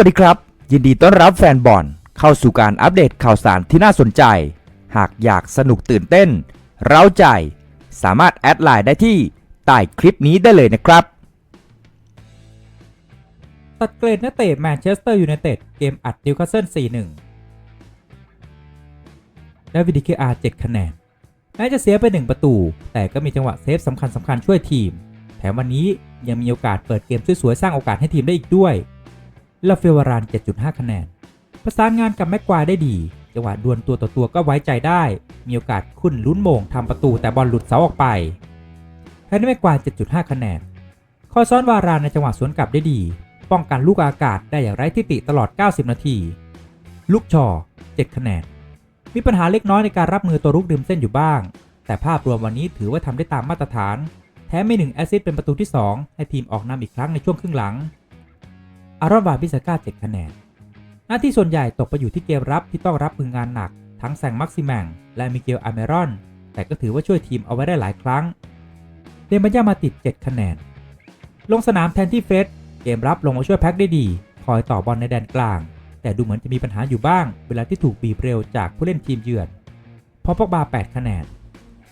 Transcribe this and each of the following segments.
วัสดีครับ ยินดีต้อนรับแฟนบอลเข้าสู่การอัปเดตข่าวสารที่น่าสนใจ หากอยากสนุกตื่นเต้น เร้าใจ สามารถแอดไลน์ได้ที่ใต้คลิปนี้ได้เลยนะครับ ตัดเกรดนักเตะแมนเชสเตอร์ยูไนเต็ดเกมอัดนิวคาสเซิล 4-1 ได้วิดีเคอาร์7คะแนนแม้จะเสียไป 1 ประตู แต่ก็มีจังหวะเซฟสำคัญสำคัญช่วยทีม แถมวันนี้ยังมีโอกาสเปิดเกมสวยๆสร้างโอกาสให้ทีมได้อีกด้วย ลาเฟวาราน 7.5 คะแนน ประสานงานกับแม็กควายได้ดี จังหวะดวลตัวต่อตัวก็ไว้ใจได้ มีโอกาสขึ้นลุ้นโมงทำประตูแต่บอลหลุดเสาออกไปแฮนนี่แม็กควาย 7.5 คะแนน คอยซ้อนวารานในจังหวะสวนกลับได้ดี ป้องกันลูกอากาศได้อย่างไร้ทิฏฐิตลอด 90 นาที ลูกชอ 7 คะแนน มีปัญหาเล็กน้อยในการรับมือตัวรุกริมเส้นอยู่บ้าง แต่ภาพรวมวันนี้ถือว่าทำได้ตามมาตรฐาน แถมมีหนึ่งแอซิสเป็นประตูที่ 2 ให้ทีมออกนำอีกครั้งในช่วงครึ่งหลัง อารอนบาบิสก้า7คะแนน หน้าที่ส่วนใหญ่ตกไปอยู่ที่เกมรับที่ต้องรับมืองานหนัก ทั้งแซงมักซิแมงและมิเกลอเมรอน แต่ก็ถือว่าช่วยทีมเอาไว้ได้หลายครั้ง เดนบัญญามาติด 7 คะแนน ลงสนามแทนที่เฟรดเกมรับลงมาช่วยแพ็กได้ดี คอยต่อบอลในแดนกลาง แต่ดูเหมือนจะมีปัญหาอยู่บ้าง เวลาที่ถูกบีบเร็วจากผู้เล่นทีมเยือนพอปอกบา8คะแนน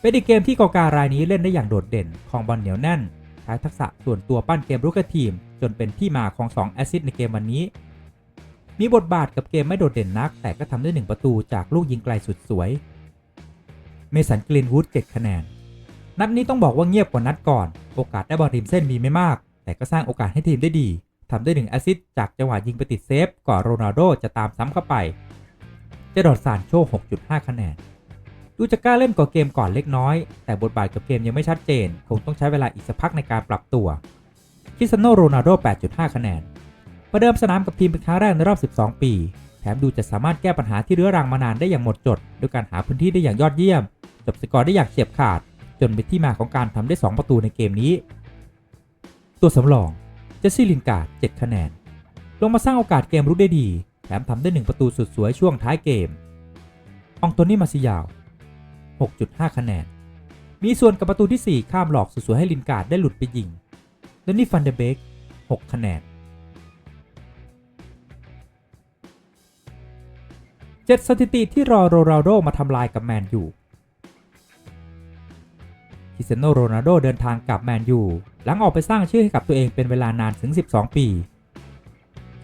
เป็นอีกเกมที่กอการายนี้เล่นได้อย่างโดดเด่นของบอลเหนียวแน่น ช้ทักษะส่วนตัวปั้นเกมรุกกับทีม จนเป็นที่มาของ 2 แอสซิสในเกมวันนี้ มีบทบาทกับเกมไม่โดดเด่นนัก แต่ก็ทำได้ 1 ประตูจากลูกยิงไกลสุดสวย เมสันกลินวูด7คะแนน นัดนี้ต้องบอกว่าเงียบกว่านัดก่อน โอกาสได้บอลริมเส้นมีไม่มาก แต่ก็สร้างโอกาสให้ทีมได้ดีทำได้หนึ่งแอสซิสจากจังหวะยิงไปติดเซฟก่อนโรนัลโดจะตามซ้ำเข้าไปเจดอดสานโชว์6.5 คะแนน ดูจะกล้าเล่นกว่าเกมก่อนเล็กน้อย แต่บทบาทกับเกมยังไม่ชัดเจน คงต้องใช้เวลาอีกสักพักในการปรับตัวคริสโนโรนัลโด 8.5 คะแนน ประเดิมสนามกับทีมเป็นครั้งแรกในรอบ 12 ปี แถมดูจะสามารถแก้ปัญหาที่เรื้อรังมานานได้อย่างหมดจด ด้วยการหาพื้นที่ได้อย่างยอดเยี่ยม จบสกอร์ได้อย่างเฉียบขาด จนเป็นที่มาของการทำได้ 2 ประตูในเกมนี้ ตัวสำรอง เจสซี่ลินการ์ด 7 คะแนน ลงมาสร้างโอกาสเกมรุกได้ดี แถมทำได้ 1 ประตูสุดสวยช่วงท้ายเกมอองโตนี่มาซิยาว 6.5 คะแนน มีส่วนกับประตูที่ 4 ข้ามหลอกสวยๆให้ลินการ์ดได้หลุดไปยิงและนี่ฟันเดเบก6 คะแนนเจ็ดสถิติที่รอโรนัลโดมาทำลายกับแมนยูคริสเตียโนโรนัลโดเดินทางกับแมนยูหลังออกไปสร้างชื่อให้กับตัวเองเป็นเวลานานถึง 12 ปี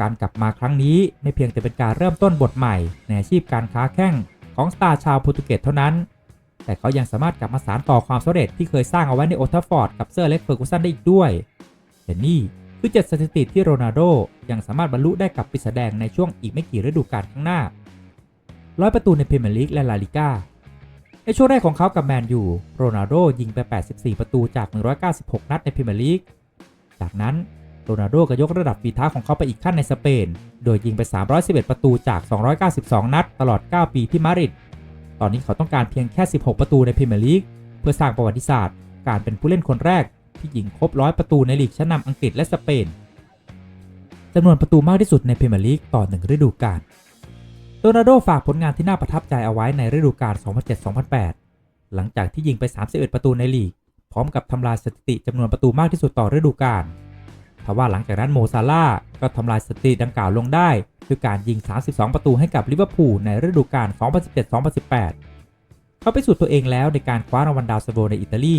การกลับมาครั้งนี้ไม่เพียงแต่เป็นการเริ่มต้นบทใหม่ในอาชีพการค้าแข่งของสตาร์ชาวโปรตุเกสเท่านั้น แต่เขายังสามารถกลับมาสานต่อความสำเร็จที่เคยสร้างเอาไว้ในโอทัฟฟอร์ดกับเซอร์เล็กเฟอร์กูสันได้อีกด้วยแต่นี่คือเจ็ดสถิติที่โรนัลโดยังสามารถบรรลุได้กับปีศาจแดงในช่วงอีกไม่กี่ฤดูกาลข้างหน้าร้อยประตูในพรีเมียร์ลีกและลาลิก้าในช่วงแรกของเขากับแมนยูโรนัลโดยิงไป 84 ประตูจาก 196 นัดในพรีเมียร์ลีก จากนั้นโรนัลโดก็ยกระดับฝีเท้าของเขาไปอีกขั้นในสเปน โดยยิงไป 311 ประตูจาก 292 นัด ตลอด 9 ปีที่มาดริด ตอนนี้เขาต้องการเพียงแค่ 16 ประตูในพรีเมียร์ลีกเพื่อสร้างประวัติศาสตร์ การเป็นผู้เล่นคนแรกที่ยิงครบ100ประตูในลีกชั้นนำอังกฤษและสเปนจำนวนประตูมากที่สุดในพรีเมียร์ลีกต่อ1ฤดูกาลโรนัลโดฝากผลงานที่น่าประทับใจเอาไว้ในฤดูกาล 2007-2008 หลังจากที่ยิงไป 31 ประตูในลีก พร้อมกับทำลายสถิติจำนวนประตูมากที่สุดต่อฤดูกาลทว่าหลังจากนั้นโมซาลา ก็ทำลายสถิติดังกล่าวลงได้ด้วยการยิง 32 ประตูให้กับลิเวอร์พูลในฤดูกาล 2017-2018 เขาไปสู่ตัวเองแล้วในการคว้ารางวัลดาวซันโวในอิตาลี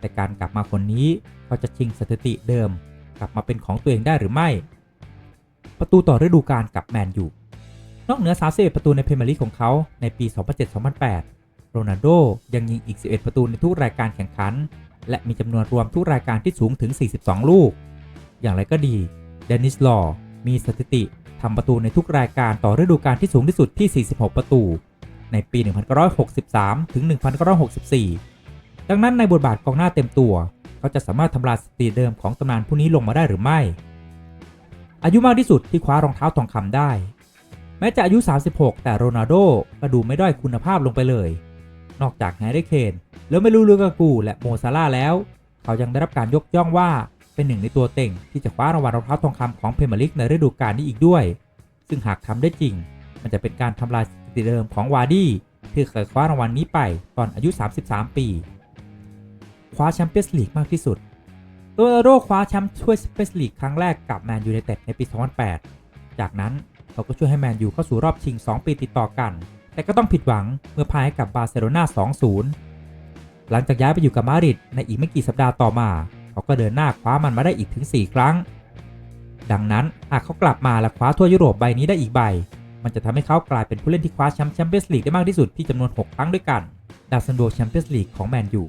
แต่การกลับมาคนนี้เขาจะชิงสถิติเดิม กลับมาเป็นของตัวเองได้หรือไม่ ประตูต่อฤดูกาลกับแมนยู นอกเหนือ 31 ประตูในพรีเมียร์ลีกของเขาในปี 2007-2008 โรนัลโดยังยิงอีก 11 ประตูในทุกรายการแข่งขัน และมีจำนวนรวมทุกรายการที่สูงถึง 42 ลูก อย่างไรก็ดี เดนิสลอมีสถิติทำประตูในทุกรายการต่อฤดูกาลที่สูงที่สุดที่ 46 ประตู ในปี 1963 ถึง 1964 ดังนั้นในบทบาทกองหน้าเต็มตัว เขาจะสามารถทำลายสถิติเดิมของตำนานผู้นี้ลงมาได้หรือไม่ อายุมากที่สุดที่คว้ารองเท้าทองคำได้ แม้จะอายุ 36 แต่โรนัลโดก็ดูไม่ด้อยคุณภาพลงไปเลย นอกจากแฮร์รี่เคนแล้วไม่รู้ลูกากูและโมซาลาแล้ว เขายังได้รับการยกย่องว่า เป็นหนึ่งในตัวเต็งที่จะคว้ารางวัลรองเท้าทองคำของเพรีเมียร์ลีกในฤดูกาลนี้อีกด้วย ซึ่งหากทำได้จริง มันจะเป็นการทำลายสถิติเดิมของวาร์ดี้ที่เคยคว้ารางวัลนี้ไปตอนอายุ 33 ปี คว้าแชมเปี้ยนส์ลีกมากที่สุดโรนัลโดคว้าแชมป์ถ้วยแชมเปี้ยนส์ลีกครั้งแรกกับแมนยูไนเต็ดในปี 2008 จากนั้นเขาก็ช่วยให้แมนยูเข้าสู่รอบชิง 2 ปีติดต่อกัน แต่ก็ต้องผิดหวังเมื่อพ่ายให้กับบาร์เซโลนา 2-0 หลังจากย้ายไปอยู่กับมาดริดในอีกไม่กี่สัปดาห์ต่อมา เขาก็เดินหน้าคว้ามันมาได้อีกถึง 4 ครั้ง ดังนั้นหากเขากลับมาและคว้าทั่วยุโรปใบนี้ได้อีกใบ มันจะทำให้เขากลายเป็นผู้เล่นที่คว้าแชมป์แชมเปี้ยนส์ลีกได้มากที่สุดที่จำนวน 6 ครั้งด้วยกันดาวซันโดแชมเปี้ยนส์ลีกของแมนยู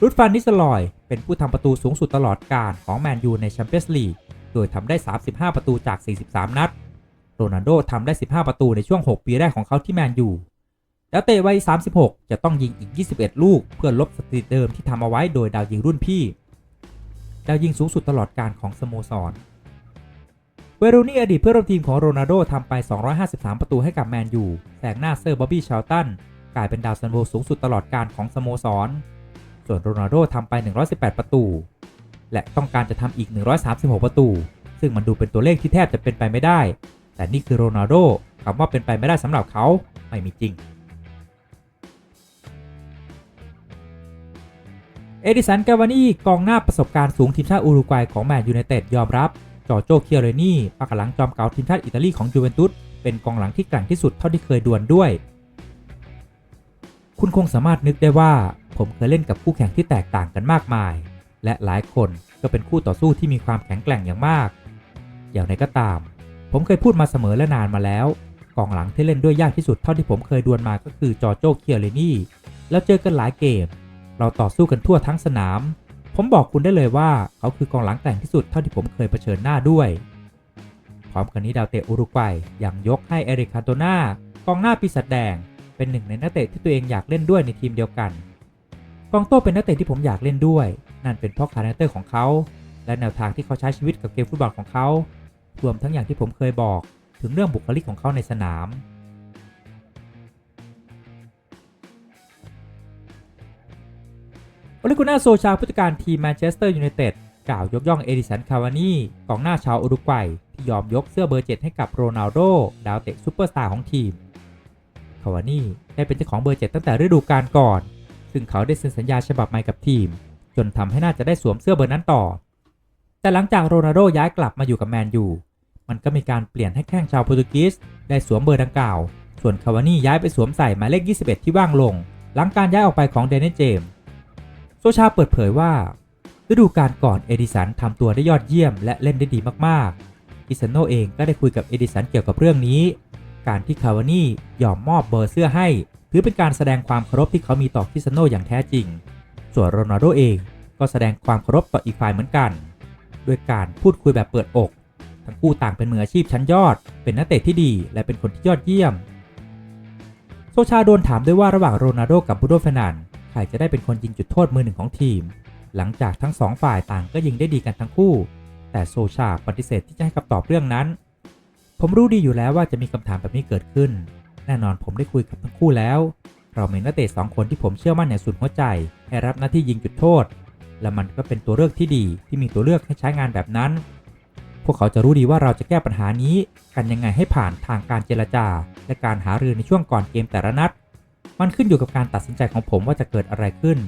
รุดฟันนิสลอย เป็นผู้ทำประตูสูงสุดตลอดกาลของแมนยูในแชมเปี้ยนส์ลีกโดยทำได้ 35 ประตูจาก 43 นัดโรนัลโดทำได้ 15 ประตูในช่วง 6 ปีแรกของเขาที่แมนยูแล้วเตะวัย 36 จะต้องยิงอีก 21 ลูก เพื่อลบสถิติเดิมที่ทำเอาไว้โดยดาวยิงรุ่นพี่ ดาวยิงสูงสุดตลอดการของสโมสร เวโรนี่อดีตเพื่อนร่วมทีมของโรนัลโดทำไป 253 ประตูให้กับแมนยูแซงหน้าเซอร์บ๊อบบี้ชาลตันกลายเป็นดาวซันโวสูงสุดตลอดการของสโมสร ส่วนโรนัลโดทำไป 118 ประตู และต้องการจะทำอีก 136 ประตู ซึ่งมันดูเป็นตัวเลขที่แทบจะเป็นไปไม่ได้ แต่นี่คือโรนัลโดคำว่าเป็นไปไม่ได้สำหรับเขาไม่มีจริง เอดิสัน กาวานีกองหน้าประสบการณ์สูงทีมชาติอุรุกวัยของแมนยูไนเต็ดยอมรับ จอโจเคียเรนี่ปากหลังจอมเก่าทีมชาติอิตาลีของยูเวนตุสเป็นกองหลังที่แกร่งที่สุดเท่าที่เคยดวลด้วย คุณคงสามารถนึกได้ว่า ผมเคยเล่นกับคู่แข่งที่แตกต่างกันมากมาย และหลายคนก็เป็นคู่ต่อสู้ที่มีความแข็งแกร่งอย่างมาก อย่างไรก็ตาม ผมเคยพูดมาเสมอและนานมาแล้วกองหลังที่เล่นด้วยยากที่สุดเท่าที่ผมเคยดวลมาก็คือจอโจเคียเรนี่แล้วเจอกันหลายเกม เราต่อสู้กันทั่วทั้งสนาม ผมบอกคุณได้เลยว่าเขาคือกองหลังแกร่งที่สุดเท่าที่ผมเคยเผชิญหน้าด้วย พร้อมกันนี้ดาวเตะอุรุกวัยยังยกให้เอริกคาโตนากองหน้าปีศาจแดง เป็นหนึ่งในนักเตะที่ตัวเองอยากเล่นด้วยในทีมเดียวกัน กองโต้เป็นนักเตะที่ผมอยากเล่นด้วย นั่นเป็นเพราะคาแรคเตอร์ของเขา และแนวทางที่เขาใช้ชีวิตกับเกมฟุตบอลของเขา รวมทั้งอย่างที่ผมเคยบอก ถึงเรื่องบุคลิกของเขาในสนาม โอเลกุน่าโซชาผู้จัดการทีมแมนเชสเตอร์ยูไนเต็ดกล่าวยกย่องเอดิสันคาวานีกองหน้าชาวอุรุกวัยที่ยอมยกเสื้อเบอร์ 7 ให้กับโรนัลโดดาวเตะซูเปอร์สตาร์ของทีม คาวานีได้เป็นเจ้าของเบอร์ 7 ตั้งแต่ฤดูกาลก่อน ซึ่งเขาได้เซ็นสัญญาฉบับใหม่กับทีม จนทำให้น่าจะได้สวมเสื้อเบอร์นั้นต่อ แต่หลังจากโรนัลโดย้ายกลับมาอยู่กับแมนยูมันก็มีการเปลี่ยนให้แข้งชาวโปรตุเกสได้สวมเบอร์ดังกล่าว ส่วนคาวานีย้ายไปสวมใส่หมายเลข 21 ที่ว่างลง หลังการย้ายออกไปของเดนนิสเจมส์ โซชาเปิดเผยว่าฤดูกาลก่อนเอดิสันทำตัวได้ยอดเยี่ยมและเล่นได้ดีมากๆอิซานโนเองก็ได้คุยกับเอดิสันเกี่ยวกับเรื่องนี้ การที่คาวานี่ยอมมอบเบอร์เสื้อให้ ถือเป็นการแสดงความเคารพที่เขามีต่อคริสเซโนอย่างแท้จริง ส่วนโรนัลโดเองก็แสดงความเคารพต่ออีกฝ่ายเหมือนกัน ด้วยการพูดคุยแบบเปิดอก ทั้งคู่ต่างเป็นมืออาชีพชั้นยอด เป็นนักเตะที่ดี และเป็นคนที่ยอดเยี่ยม โซชาโดนถามด้วยว่าระหว่างโรนัลโดกับบูโดเฟนัน ใครจะได้เป็นคนยิงจุดโทษมือหนึ่งของทีม หลังจากทั้งสองฝ่ายต่างก็ยิงได้ดีกันทั้งคู่ แต่โซชาปฏิเสธที่จะให้คำตอบเรื่องนั้น ผมรู้ดีอยู่แล้วว่าจะมีคำถามแบบนี้เกิดขึ้น แน่นอนผมได้คุยกับทั้งคู่แล้ว เรามีนักเตะสองคนที่ผมเชื่อมั่นอย่างสุดหัวใจ ให้รับหน้าที่ยิงจุดโทษ และมันก็เป็นตัวเลือกที่ดีที่มีตัวเลือกให้ใช้งานแบบนั้น พวกเขาจะรู้ดีว่าเราจะแก้ปัญหานี้ กันยังไงให้ผ่านทางการเจรจา และการหารือในช่วงก่อนเกมแต่ละนัด มันขึ้นอยู่กับการตัดสินใจของผมว่าจะเกิดอะไรขึ้น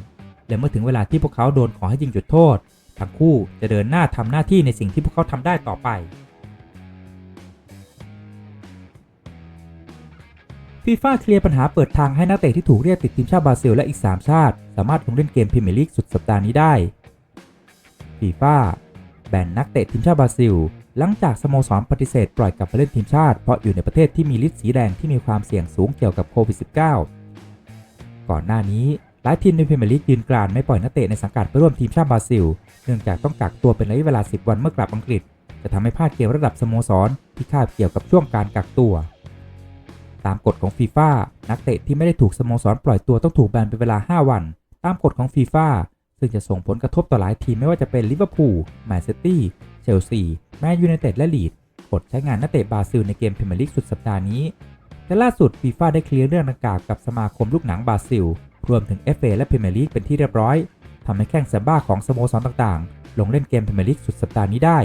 และเมื่อถึงเวลาที่พวกเขาโดนขอให้ยิงจุดโทษ ทั้งคู่จะเดินหน้าทำหน้าที่ในสิ่งที่พวกเขาทำได้ต่อไป ฟีฟ่าเคลียร์ปัญหาเปิดทางให้นักเตะที่ถูกเรียกติดทีมชาติบราซิลและอีก 3 ชาติ สามารถลงเล่นเกมพรีเมียร์ลีกสุดสัปดาห์นี้ได้ฟีฟ่าแบนนักเตะทีมชาติบราซิล หลังจากสโมสรปฏิเสธปล่อยกลับไปเล่นทีมชาติเพราะอยู่ในประเทศที่มีลิสต์สีแดงที่มีความเสี่ยงสูงเกี่ยวกับโควิด -19 ก่อนหน้านี้หลายทีมในพรีเมียร์ลีกยืนกรานไม่ปล่อยนักเตะในสังกัดไปร่วมทีมชาติบราซิล เนื่องจากต้องกักตัวเป็นระยะเวลา 10 วันเมื่อกลับอังกฤษ จะทำให้พลาดเกมระดับสโมสรที่คาบเกี่ยวกับช่วงการกักตัว ตามกฎของฟีฟ่านักเตะที่ไม่ได้ถูกสโมสรปล่อยตัวต้องถูกแบนเป็นเวลา 5 วัน ตามกฎของฟีฟ่าซึ่งจะส่งผลกระทบต่อหลายทีมไม่ว่าจะเป็นลิเวอร์พูลแมนเชสเตอร์เชลซีแมนยูไนเต็ดและลีดกดใช้งานนักเตะบราซิลในเกมพรีเมียร์ลีกสุดสัปดาห์นี้ แต่ล่าสุดฟีฟ่าได้เคลียร์เรื่องดังกล่าวกับสมาคมลูกหนังบราซิล รวมถึง FA และพรีเมียร์ลีกเป็นที่เรียบร้อยทำให้แข้งแซมบ้าของสโมสรต่างๆ ลงเล่นเกมพรีเมียร์ลีกสุดสัปดาห์นี้ได้